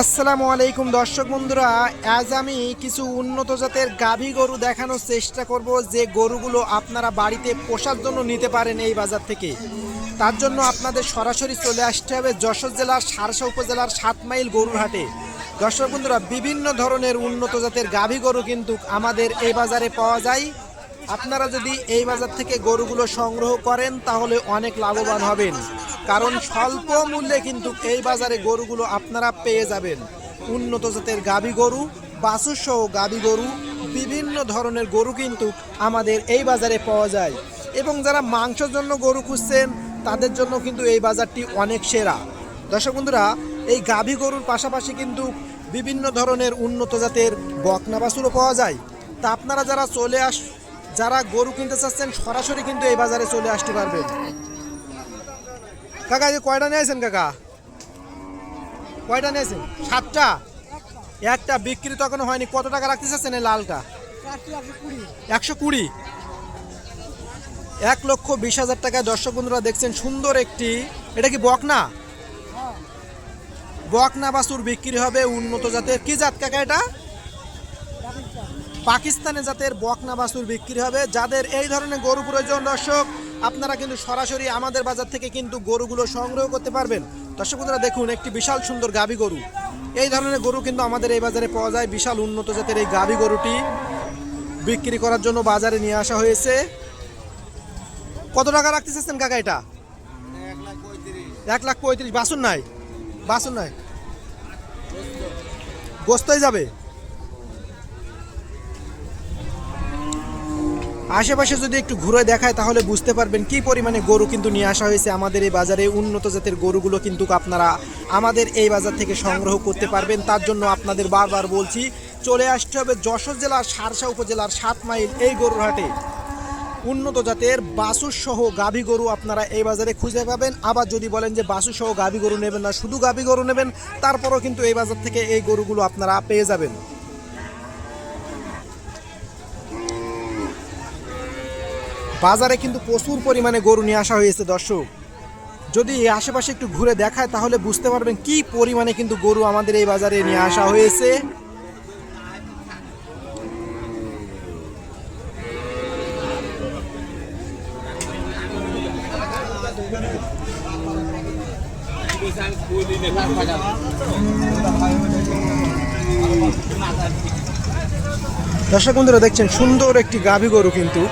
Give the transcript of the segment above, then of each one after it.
আসসালামু আলাইকুম দর্শক বন্ধুরা, আজ আমি কিছু উন্নত জাতের গাভী গরু দেখানোর চেষ্টা করব যে গরুগুলো আপনারা বাড়িতে পোষার জন্য নিতে পারেন এই বাজার থেকে। তার জন্য আপনাদের সরাসরি চলে আসতে হবে যশোর জেলার সারসা উপজেলার সাত মাইল গরুর হাটে। দর্শক বন্ধুরা, বিভিন্ন ধরনের উন্নত জাতের গাভী গরু কিন্তু আমাদের এই বাজারে পাওয়া যায়। আপনারা যদি এই বাজার থেকে গরুগুলো সংগ্রহ করেন, তাহলে অনেক লাভবান হবেন। কারণ স্বল্প মূল্যে কিন্তু এই বাজারে গরুগুলো আপনারা পেয়ে যাবেন। উন্নত জাতের গাবি গরু, বাসুসহ গাবি গরু, বিভিন্ন ধরনের গরু কিন্তু আমাদের এই বাজারে পাওয়া যায়। এবং যারা মাংসের জন্য গরু খুঁজছেন, তাদের জন্য কিন্তু এই বাজারটি অনেক সেরা। দর্শক বন্ধুরা, এই গাভী গরুর পাশাপাশি কিন্তু বিভিন্ন ধরনের উন্নত জাতের বকনা বাছুরও পাওয়া যায়। তা আপনারা যারা চলে আস, যারা গরু কিনতে চাচ্ছেন, সরাসরি কিন্তু এই বাজারে চলে আসতে পারবেন। কাকা যে কয়টা নিয়েছেন কাকা? কয়টা নিয়েছেন সাতটা? একটা বিক্রি তখন হয়নি। কত টাকা রাখতে চাচ্ছেন এই লালটা? একশো কুড়ি। এক লক্ষ বিশ হাজার টাকায় দর্শক বন্ধুরা দেখছেন সুন্দর একটি, এটা কি বকনা? বকনা বাছুর বিক্রি হবে উন্নত জাতের। কি জাত কাকা এটা? পাকিস্তানি জাতের বকনা বাছুর বিক্রি হবে। যাদের এই ধরনের গরু প্রয়োজন দর্শক আপনারা কিন্তু সরাসরি আমাদের বাজার থেকে কিন্তু গরুগুলো সংগ্রহ করতে পারবেন। দর্শক বন্ধুরা, দেখুন, একটি বিশাল সুন্দর গাভী গরু। এই ধরনের গরু কিন্তু আমাদের এই বাজারে পাওয়া যায়। বিশাল উন্নত জাতের এই গাভী গরুটি বিক্রি করার জন্য বাজারে নিয়ে আসা হয়েছে। কত টাকা রাখতে চাচ্ছেন কাকা এটা? এক লাখ পঁয়ত্রিশ। বাসুন নাই? বাসুন নাই? গোস্তই যাবে? আশেপাশে যদি একটু ঘুরে দেখায়, তাহলে বুঝতে পারবেন কি পরিমাণে গরু কিন্তু নিয়ে আসা হয়েছে আমাদের এই বাজারে। উন্নত জাতের গরুগুলো কিন্তু আপনারা আমাদের এই বাজার থেকে সংগ্রহ করতে পারবেন। তার জন্য আপনাদের বারবার বলছি, চলে আসতে হবে যশোর জেলার সারসা উপজেলার সাত মাইল এই গরুর হাটে। উন্নত জাতের বাসুর সহ গাভী গরু আপনারা এই বাজারে খুঁজে পাবেন। আবার যদি বলেন যে বাসুর সহ গাভী গরু নেবেন না, শুধু গাভী গরু নেবেন, তারপরও কিন্তু এই বাজার থেকে এই গরুগুলো আপনারা পেয়ে যাবেন। বাজারে কিন্তু প্রচুর পরিমাণে গরু নিয়ে আসা হয়েছে, দর্শক। যদি আশেপাশে একটু ঘুরে দেখায়, তাহলে বুঝতে পারবেন কি পরিমাণে কিন্তু গরু আমাদের এই বাজারে নিয়ে আসা হয়েছে। দর্শক বন্ধুরা, দেখছেন সুন্দর একটি গাভী গরু কিন্তু।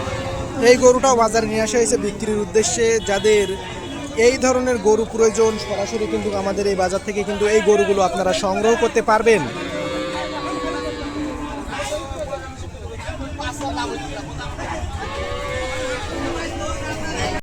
এই গরুটাও বাজারে নিয়ে আসা হয়েছে বিক্রির উদ্দেশ্যে। যাদের এই ধরনের গরু প্রয়োজন, সরাসরি কিন্তু আমাদের এই বাজার থেকে কিন্তু এই গরুগুলো আপনারা সংগ্রহ করতে পারবেন।